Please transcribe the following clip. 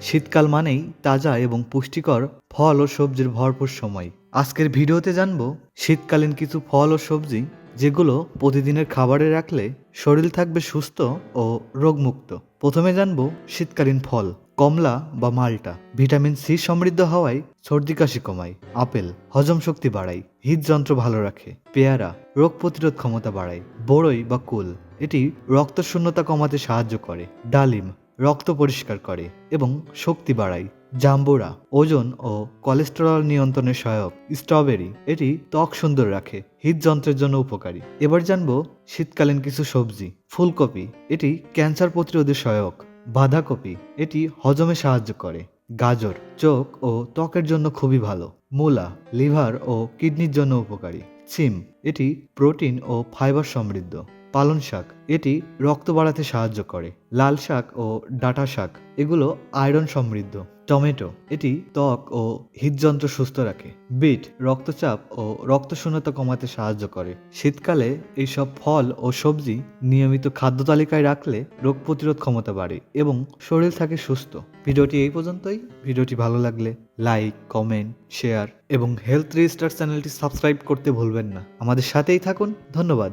শীতকাল মানেই তাজা এবং পুষ্টিকর ফল ও সবজির ভরপুর সময়। আজকের ভিডিওতে জানব শীতকালীন কিছু ফল ও সবজি যেগুলো প্রতিদিনের খাবারে রাখলে শরীর থাকবে সুস্থ ও রোগমুক্ত। প্রথমে জানব শীতকালীন ফল, কমলা বা মালটা। ভিটামিন সি সমৃদ্ধ হওয়ায় সর্দি কাশি কমায়, আপেল, হজম শক্তি বাড়ায়, হৃদযন্ত্র ভালো রাখে, পেয়ারা, রোগ প্রতিরোধ ক্ষমতা বাড়ায়, বড়ই বা কুল। এটি রক্ত শূন্যতা কমাতে সাহায্য করে। ডালিম রক্ত পরিষ্কার করে এবং শক্তি বাড়ায়। জাম্বুরা, ওজন ও কোলেস্টেরল নিয়ন্ত্রণে সহায়ক। স্ট্রবেরি, এটি ত্বক সুন্দর রাখে, হৃদযন্ত্রের জন্য উপকারী। এবার জানব শীতকালীন কিছু সবজি। ফুলকপি, এটি ক্যান্সার প্রতিরোধে সহায়ক। বাঁধাকপি, এটি হজমে সাহায্য করে। গাজর, চোখ ও ত্বকের জন্য খুবই ভালো। মূলা, লিভার ও কিডনির জন্য উপকারী। সিম, এটি প্রোটিন ও ফাইবার সমৃদ্ধ। পালং শাক। এটি রক্ত বাড়াতে সাহায্য করে। লাল শাক ও ডাঁটা শাক, এগুলো আয়রন সমৃদ্ধ। টমেটো, এটি ত্বক ও হৃদযন্ত্র সুস্থ রাখে। বিট, রক্তচাপ ও রক্তশূন্যতা কমাতে সাহায্য করে। শীতকালে এইসব ফল ও সবজি নিয়মিত খাদ্য তালিকায় রাখলে রোগ প্রতিরোধ ক্ষমতা বাড়ে এবং শরীর থাকে সুস্থ। ভিডিওটি এই পর্যন্তই। ভিডিওটি ভালো লাগলে লাইক, কমেন্ট, শেয়ার এবং হেলথ রেজিস্টার চ্যানেলটি সাবস্ক্রাইব করতে ভুলবেন না। আমাদের সাথেই থাকুন। ধন্যবাদ।